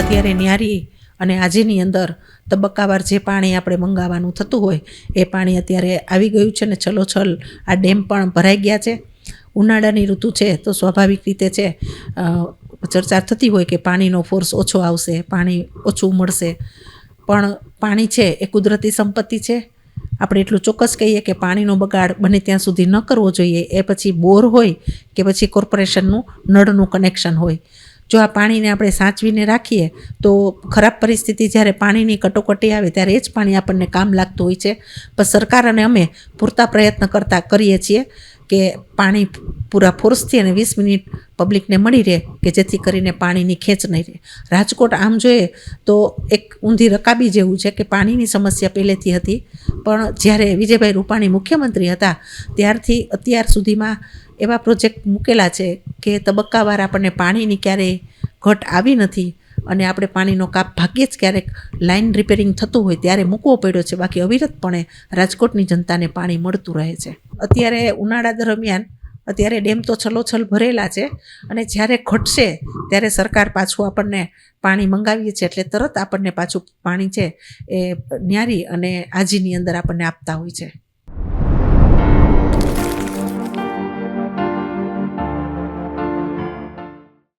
અત્યારે ન્યારી અને આજેની અંદર તબક્કાવાર જે પાણી આપણે મંગાવવાનું થતું હોય, એ પાણી અત્યારે આવી ગયું છે ને છલોછલ આ ડેમ પણ ભરાઈ ગયા છે. ઉનાળાની ઋતુ છે તો સ્વાભાવિક રીતે છે ચર્ચા થતી હોય કે પાણીનો ફોર્સ ઓછો આવશે, પાણી ઓછું મળશે. પણ પાણી છે એ કુદરતી સંપત્તિ છે. આપણે એટલું ચોક્કસ કહીએ કે પાણીનો બગાડ બને ત્યાં સુધી ન કરવો જોઈએ, એ પછી બોર હોય કે પછી કોર્પોરેશનનું નળનું કનેક્શન હોય. જો આ પાણીને આપણે સાચવીને રાખીએ, તો ખરાબ પરિસ્થિતિ જ્યારે પાણીની કટોકટી આવે ત્યારે એ જ પાણી આપણને કામ લાગતું હોય છે. પણ સરકાર અને અમે પૂરતા પ્રયત્ન કરતા કરીએ છીએ કે પાણી પૂરા ફોર્સથી અને વીસ મિનિટ પબ્લિકને મળી રહે કે જેથી કરીને પાણીની ખેંચ નહીં રહે. રાજકોટ આમ જોઈએ તો એક ઊંધી રકાબી જેવું છે કે પાણીની સમસ્યા પહેલેથી હતી, પણ જ્યારે વિજયભાઈ રૂપાણી મુખ્યમંત્રી હતા, ત્યારથી અત્યાર સુધીમાં એવા પ્રોજેક્ટ મૂકેલા છે કે તબક્કાવાર આપણને પાણીની ક્યારેય ઘટ આવી નથી અને આપણે પાણીનો કાપ ભાગ્યે જ ક્યારેક લાઇન રિપેરિંગ થતું હોય ત્યારે મૂકવો પડ્યો છે. બાકી અવિરતપણે રાજકોટની જનતાને પાણી મળતું રહે છે. અત્યારે ઉનાળા દરમિયાન અત્યારે ડેમ તો છલોછલ ભરેલા છે અને જ્યારે ઘટશે ત્યારે સરકાર પાછું આપણને પાણી મંગાવીએ છીએ એટલે તરત આપણને પાછું પાણી છે એ ન્યારી અને આજીની અંદર આપણને આપતા હોય છે.